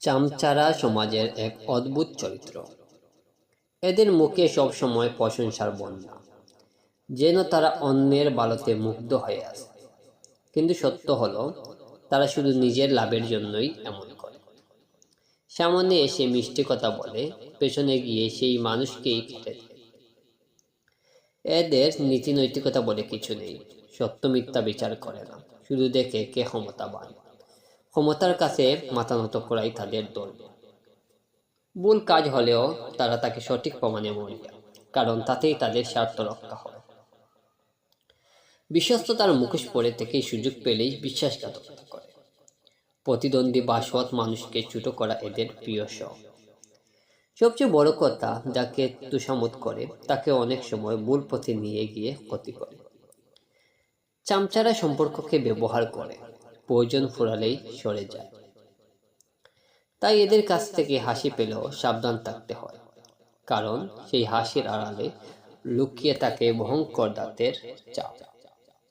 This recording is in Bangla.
চামচারা সমাজের এক অদ্ভুত চরিত্র। এদের মুখে সবসময় প্রশংসার বন্যা, যেন তারা অন্যের বালতে মুগ্ধ হয়ে আছে। কিন্তু সত্য হলো, তারা শুধু নিজের লাভের জন্যই এমন করে। সামনে এসে মিষ্টি কথা বলে, পেছনে গিয়ে সেই মানুষকেই কেটে এদের নীতি নৈতিকতা বলে কিছু নেই, সত্য মিথ্যা বিচার করে না, শুধু দেখে কে ক্ষমতা ক্ষমতাবান। ক্ষমতার কাছে মাথা নত করাই তাদের দল। ভুল কাজ হলেও তারা তাকে সঠিক প্রমাণে মরিয়া কারণ তাতেই তাদের স্বার্থ রক্ষা হয়। বিশ্বস্ততার মুখোশ পরে থেকেই সুযোগ পেলেই বিশ্বাসঘাতকতা করে। প্রতিদ্বন্দ্বী বা সৎ মানুষকে ছোট করা এদের প্রিয় শখ। সবচেয়ে বড় কথা যাকে তুষামত করে, তাকে অনেক সময় ভুল পথে নিয়ে গিয়ে ক্ষতি করে। চামচারা সম্পর্ককে ব্যবহার করে। প্রয়োজন ফুরালেই সরে যায়। তাই এদের কাছ থেকে হাসি পেলেও সাবধান থাকতে হয়। কারণ সেই হাসির আড়ালে লুকিয়ে থাকে ভয়ঙ্কর দাঁতের চাপ।